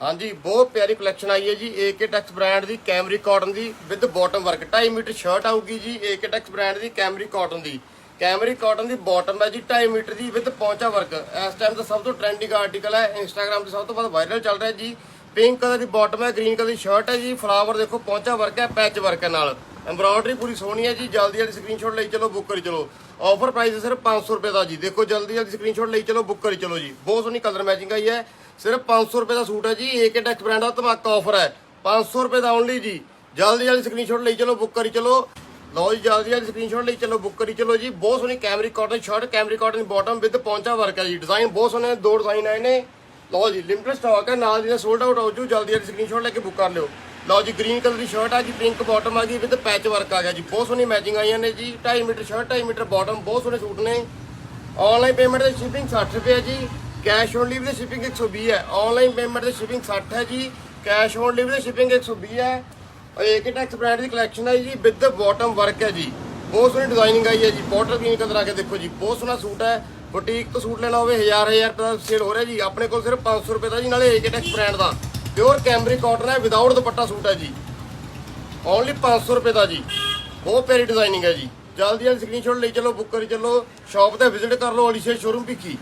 ਹਾਂਜੀ, ਬਹੁਤ ਪਿਆਰੀ ਕਲੈਕਸ਼ਨ ਆਈ ਹੈ ਜੀ। AK ਟੈਕਸ ਬ੍ਰਾਂਡ ਦੀ Camry cotton the with bottom work 2.5 metre shirt ਆਊਗੀ ਜੀ AK ਟੈਕਸ ਬ੍ਰਾਂਡ ਦੀ ਕੈਮਰੀ ਕਾਟਨ ਦੀ। ਕੈਮਰੀ ਕਾਟਨ ਦੀ ਬਾਟਮ ਹੈ ਜੀ 2.5 ਮੀਟਰ ਦੀ ਵਿਦ ਪੌਂਚਾ ਵਰਕ ਇਸ ਟਾਈਮ ਦਾ ਸਭ ਤੋਂ ਟ੍ਰੈਂਡਿੰਗ ਆਰਟੀਕਲ ਹੈ। ਇੰਸਟਾਗ੍ਰam ਤੇ ਸਭ ਤੋਂ ਵੱਧ ਵਾਇਰਲ ਚੱਲ ਰਿਹਾ ਜੀ। ਪਿੰਕ ਕਲਰ ਦੀ ਬਾਟਮ ਹੈ ਗ੍ਰੀਨ ਕਲਰ ਦੀ ਸ਼ਰਟ ਹੈ ਜੀ। ਫਲਾਵਰ ਦੇਖੋ, ਪੌਂਚਾ ਵਰਕ ਹੈ ਪੈਚ ਵਰਕ ਹੈ ਨਾਲ। ਐਮਬ੍ਰਾਇਡਰੀ ਪੂਰੀ ਸੋਹਣੀ ਹੈ ਜੀ ਜਲਦੀ ਜਲਦੀ ਸਕਰੀਨਸ਼ਾਟ ਲਈ ਚਲੋ ਬੁੱਕ ਕਰੀ ਚਲੋ। ਆਫਰ ਪ੍ਰਾਈਸ ਹੈ ਸਿਰਫ 500 ਰੁਪਏ ਦਾ ਜੀ। ਦੇਖੋ ਜਲਦੀ ਜਲਦੀ ਸਕਰੀਨਸ਼ਾਟ ਲਈ ਚਲੋ ਬੁੱਕ ਕਰੀ ਚਲੋ ਜੀ। ਬਹੁਤ ਸੋਹਣੀ ਕਲਰ ਮੈਚਿੰਗ ਆਈ ਹੈ। ਸਿਰਫ 500 ਰੁਪਏ ਦਾ ਸੂਟ ਹੈ ਜੀ। AK Tex ਬ੍ਰਾਂਡ ਦਾ ਧਮਾਕਾ ਆਫਰ ਹੈ। 500 ਰੁਪਏ ਦਾ ਓਨਲੀ ਜੀ। ਜਲਦੀ ਜਲਦੀ ਸਕਰੀਨਸ਼ਾਟ ਲਈ ਚਲੋ ਬੁੱਕ ਕਰੀ ਚਲੋ। ਲਓ ਜੀ ਜਲਦੀ ਜਲਦੀ ਸਕਰੀਨਸ਼ਾਟ ਲਈ ਚਲੋ ਬੁੱਕ ਕਰੀ ਚਲੋ ਜੀ। ਬਹੁਤ ਸੋਹਣੀ cambric cotton shirt cambric cotton bottom with ਪੌਂਚਾ work ਹੈ ਜੀ। ਡਿਜ਼ਾਈਨ ਬਹੁਤ ਸੋਹਣੇ ਨੇ, ਦੋ ਡਿਜ਼ਾਈਨ ਆਏ ਨੇ। ਲਓ ਜੀ ਲਿਮਟਡ ਸਟਾਕ ਹੈ ਨਾਲ ਦੀ ਸੋਲਡ ਆਊਟ ਹੋ ਜੂ। ਜਲਦੀ ਜਲਦੀ ਸਕਰੀਨਸ਼ਾਟ ਲੈ ਕੇ ਬੁੱਕ ਕਰ ਲਿਓ। ਲਓ ਜੀ ਗ੍ਰੀਨ ਕਲਰ ਦੀ ਸ਼ਰਟ ਆ ਜੀ ਪਿੰਕ ਬਾਟਮ ਆ ਗਈ ਵਿਦ ਪੈਚ ਵਰਕ ਆ ਗਿਆ ਜੀ। ਬਹੁਤ ਸੋਹਣੀ ਮੈਚਿੰਗ ਆਈਆਂ ਨੇ ਜੀ। 2.5 ਮੀਟਰ ਸ਼ਰਟ 2.5 ਮੀਟਰ ਬਾਟਮ ਬਹੁਤ ਸੋਹਣੇ ਸੂਟ ਨੇ। ਆਨਲਾਈਨ ਪੇਮੈਂਟ ਦੀ ਸ਼ਿਪਿੰਗ 60 ਰੁਪਏ ਹੈ ਜੀ। ਕੈਸ਼ ਔਨ ਡਿਲੀਵਰੀ ਦੀ ਸ਼ਿਪਿੰਗ 120 ਹੈ। ਆਨਲਾਈਨ ਪੇਮੈਂਟ 'ਤੇ ਸ਼ਿਪਿੰਗ 60 ਹੈ ਜੀ। ਕੈਸ਼ ਔਨ ਡਿਲੀਵਰੀ ਦੀ ਸ਼ਿਪਿੰਗ 120 ਹੈ। ਏਕੇ ਟੈਕਸ ਬ੍ਰਾਂਡ ਦੀ ਕਲੈਕਸ਼ਨ ਹੈ ਜੀ ਵਿਦ ਬਾਟਮ ਵਰਕ ਹੈ ਜੀ। ਬਹੁਤ ਸੋਹਣੀ ਡਿਜ਼ਾਈਨਿੰਗ ਆਈ ਹੈ ਜੀ। ਬਾਟਲ ਗ੍ਰੀਨ ਕਲਰ ਆ ਕੇ ਦੇਖੋ ਜੀ। ਬਹੁਤ ਸੋਹਣਾ ਸੂਟ ਹੈ। ਬੁਟੀਕ ਤੋਂ ਸੂਟ ਲੈਣਾ ਹੋਵੇ 1000 1000 ਰੁਪਏ ਦਾ ਸੇਲ ਹੋ ਰਿਹਾ ਜੀ। ਆਪਣੇ ਕੋਲ ਸਿਰਫ 500 ਰੁਪਏ ਦਾ ਜੀ, ਨਾਲੇ ਏਕੇ ਟੈਕਸ ਬ੍ਰਾਂਡ ਦਾ। ਪਿਓਰ ਕੈਮਰੀ ਕਾਟਨ ਹੈ ਵਿਦਆਊਟ ਦੁਪੱਟਾ ਸੂਟ ਹੈ ਜੀ। ਓਨਲੀ 500 ਰੁਪਏ ਦਾ ਜੀ। ਬਹੁਤ ਪਿਆਰੀ ਡਿਜ਼ਾਈਨਿੰਗ ਹੈ ਜੀ। ਜਲਦੀ ਜਲਦੀ ਸਕਰੀਨਸ਼ਾਟ ਲਈ ਚੱਲੋ ਬੁੱਕ ਕਰੀ ਚੱਲੋ ਸ਼ਾਪ ਤੇ ਵਿਜ਼ਿਟ ਕਰ ਲਓ ਅਲੀਸ਼ੇ ਸ਼ੋਰੂਮ ਭਿੱਖੀ।